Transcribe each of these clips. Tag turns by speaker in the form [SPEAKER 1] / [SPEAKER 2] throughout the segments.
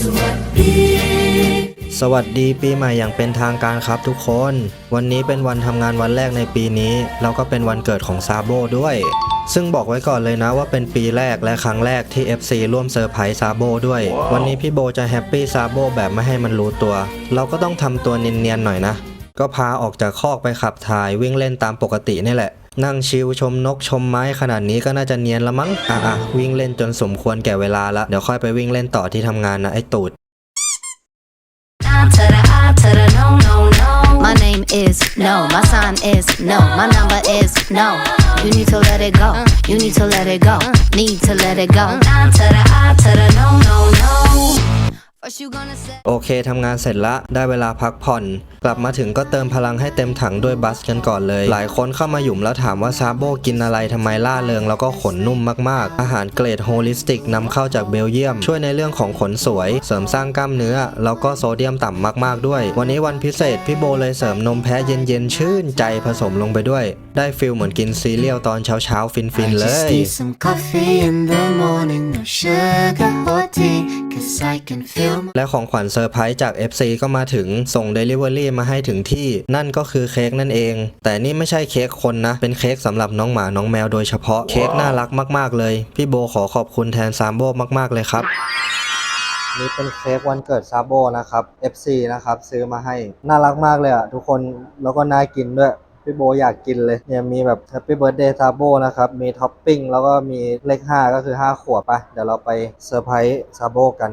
[SPEAKER 1] สวัสดี
[SPEAKER 2] สวัสดีปีใหม่อย่างเป็นทางการครับทุกคน วันนี้เป็นวันทำงานวันแรกในปีนี้ แล้วก็เป็นวันเกิดของซาโบด้วย ซึ่งบอกไว้ก่อนเลยนะว่าเป็นปีแรกและครั้งแรกที่ FC ร่วมเซอร์ไพรส์ซาโบด้วยวันนี้พี่โบจะแฮปปี้ซาโบแบบไม่ให้มันรู้ตัว เราก็ต้องทำตัวเนียนๆหน่อยนะ ก็พาออกจากคอกไปขับถ่ายวิ่งเล่นตามปกตินี่แหละ นั่งชิลชมนกชมไม้ขนาดนี้ก็น่าจะเนียนละมั้ง อะอะวิ่งเล่นจนสมควรแก่เวลาละ เดี๋ยวค่อยไปวิ่งเล่นต่อที่ทำงานนะไอ้ตูด
[SPEAKER 1] I to the I to the no no no
[SPEAKER 3] My name is no. My sign is no. My number is no. You need to let it go. You need to let it go. Need to let it go.
[SPEAKER 1] I to the I to the no no
[SPEAKER 2] โอเคทำงานเสร็จละได้เวลาพักผ่อน กลับมาถึงก็เติมพลังให้เต็มถังด้วยบัสกันก่อนเลย หลายคนเข้ามาหยุมแล้วถามว่าซาโบกินอะไรทำไมล่าเริงแล้วก็ขนนุ่มมากๆ อาหารเกรดโฮลิสติกนำเข้าจากเบลเยียม ช่วยในเรื่องของขนสวย เสริมสร้างกล้ามเนื้อ แล้วก็โซเดียมต่ำมากๆด้วย วันนี้วันพิเศษพี่โบเลยเสริมนมแพ้เย็นๆชื่นใจผสมลงไปด้วย ได้ฟิลเหมือนกินซีเรียลตอนเช้าๆฟินๆเล
[SPEAKER 4] just
[SPEAKER 2] ย
[SPEAKER 4] need some coffee in the morning, no sugar or tea, cause I can feel my
[SPEAKER 2] และของขวัญเซอร์ไพรส์จาก FC ก็มาถึงส่ง Delivery มาให้ถึงที่ นั่นก็คือเค้กนั่นเอง แต่นี่ไม่ใช่เค้กคนนะ เป็นเค้กสำหรับน้องหมาน้องแมวโดยเฉพาะเค้กน่ารักมาก ๆ เลย พี่โบขอขอบคุณแทนซามโบมาก ๆ เลยครับนี่เป็นเค้กวันเกิดซาโบนะครับ FC นะครับ ซื้อมาให้ น่ารักมากเลยอะทุกคนแล้วก็น่ากินด้วย พี่โบอยากกินเลยเนี่ยมีแบบ Happy Birthday ซาโบนะครับ มีท็อปปิ้งแล้วก็มีเลข 5 ก็คือ 5 ขวบปะเดี๋ยวเราไปเซอร์ไพรส์ซาโบกัน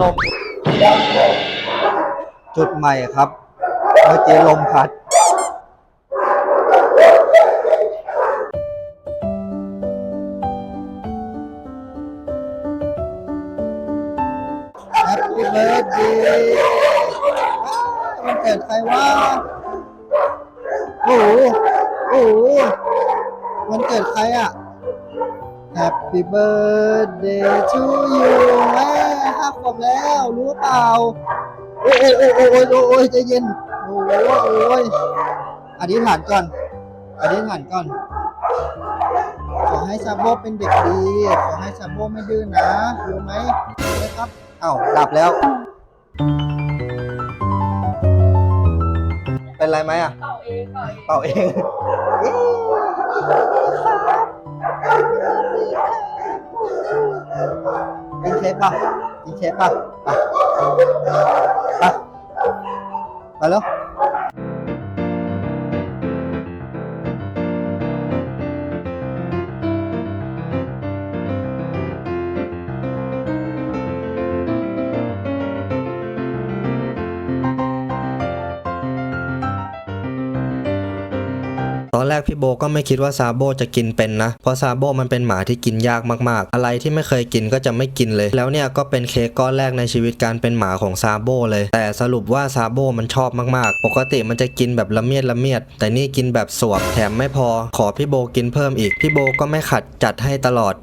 [SPEAKER 2] ลม จุดใหม่ครับ เมื่อกี้ลมพัด Happy birthday มันเกิดใครวะโอ้โหโอ้โหมันเกิดใครอะ Happy birthday to you แม่าขวบแล้วรู้เปล่า โอ้ยโอ้ยโอ้ยโอ้ยโอ้ยใจเย็น โอ้ยโอ้ยอธิษฐานก่อนอธิษฐานก่อน ขอให้ซาโบเป็นเด็กดี ขอให้ซาโบไม่ดื้อนะรู้ไหมนะครับเอ้าดับแล้ว เป็นไรไหมอะ เป่าเองเป่าเองกินเป่ะกินเค้กป่ะ ไปไปไปแตอนแรกพี่โบก็ไม่คิดว่าซาโบจะกินเป็นนะ เพราะซาโบมันเป็นหมาที่กินยากมากๆ อะไรที่ไม่เคยกินก็จะไม่กินเลย แล้วเนี่ยก็เป็นเค้กก้อนแรกในชีวิตการเป็นหมาของซาโบเลย แต่สรุปว่าซาโบมันชอบมากๆ ปกติมันจะกินแบบละเมียดละเมียด แต่นี่กินแบบสวบแถมไม่พอ ขอพี่โบกินเพิ่มอีก พี่โบก็ไม่ขัดจัดให้ตลอด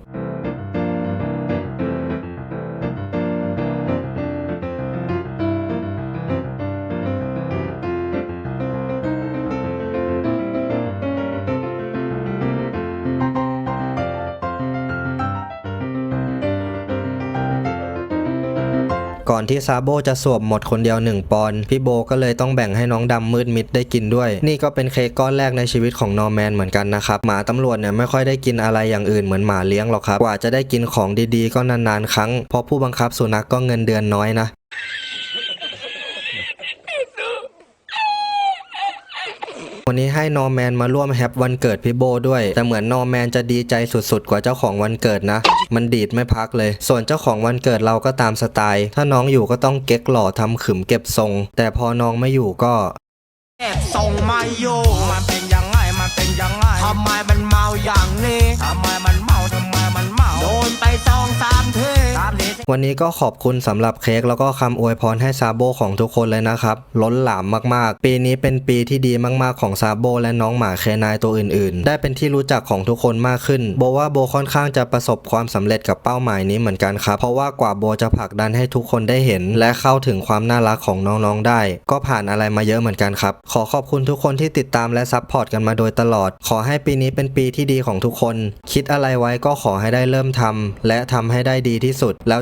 [SPEAKER 2] ก่อนที่ซาโบจะสวบหมดคนเดียว 1 ปอนด์พี่โบก็เลยต้องแบ่งให้น้องดำมืดมิดได้กินด้วย นี่ก็เป็นเค้กก้อนแรกในชีวิตของนอร์แมนเหมือนกันนะครับหมาตำรวจเนี่ยไม่ค่อยได้กินอะไรอย่างอื่นเหมือนหมาเลี้ยงหรอกครับกว่าจะได้กินของดีๆ ก็นานๆ ครั้งเพราะผู้บังคับสุนัขกก็เงินเดือนน้อยนะ วันนี้ให้นอร์แมนมาร่วมแฮปวันเกิดพี่โบด้วย แต่เหมือนนอร์แมนจะดีใจสุดๆ กว่าเจ้าของวันเกิดนะ มันดีดไม่พักเลย ส่วนเจ้าของวันเกิดเราก็ตามสไตล์ ถ้าน้องอยู่ก็ต้องเก๊กหล่อทำขึมเก็บทรง แต่พอน้องไม่อยู่ก็
[SPEAKER 5] แอบส่งมาโยมันเป็นยังไงมันเป็นยังไงทำไมมันเมาอย่างนี้ทำไมมัน
[SPEAKER 2] วันนี้ก็ขอบคุณสำหรับเค้กแล้วก็คำอวยพรให้ซาโบของทุกคนเลยนะครับ ล้นหลามมากๆ ปีนี้เป็นปีที่ดีมากๆของซาโบและน้องหมาเคนายตัวอื่นๆ ได้เป็นที่รู้จักของทุกคนมากขึ้น โบว่าโบค่อนข้างจะประสบความสำเร็จกับเป้าหมายนี้เหมือนกันครับ เพราะว่ากว่าโบจะผลักดันให้ทุกคนได้เห็น และเข้าถึงความน่ารักของน้องๆได้ ก็ผ่านอะไรมาเยอะเหมือนกันครับ ขอขอบคุณทุกคนที่ติดตามและซัพพอร์ตกันมาโดยตลอด ขอให้ปีนี้เป็นปีที่ดีของทุกคน คิดอะไรไว้ก็ขอให้ได้เริ่มทำและทำให้ได้ดีที่สุด แล้ว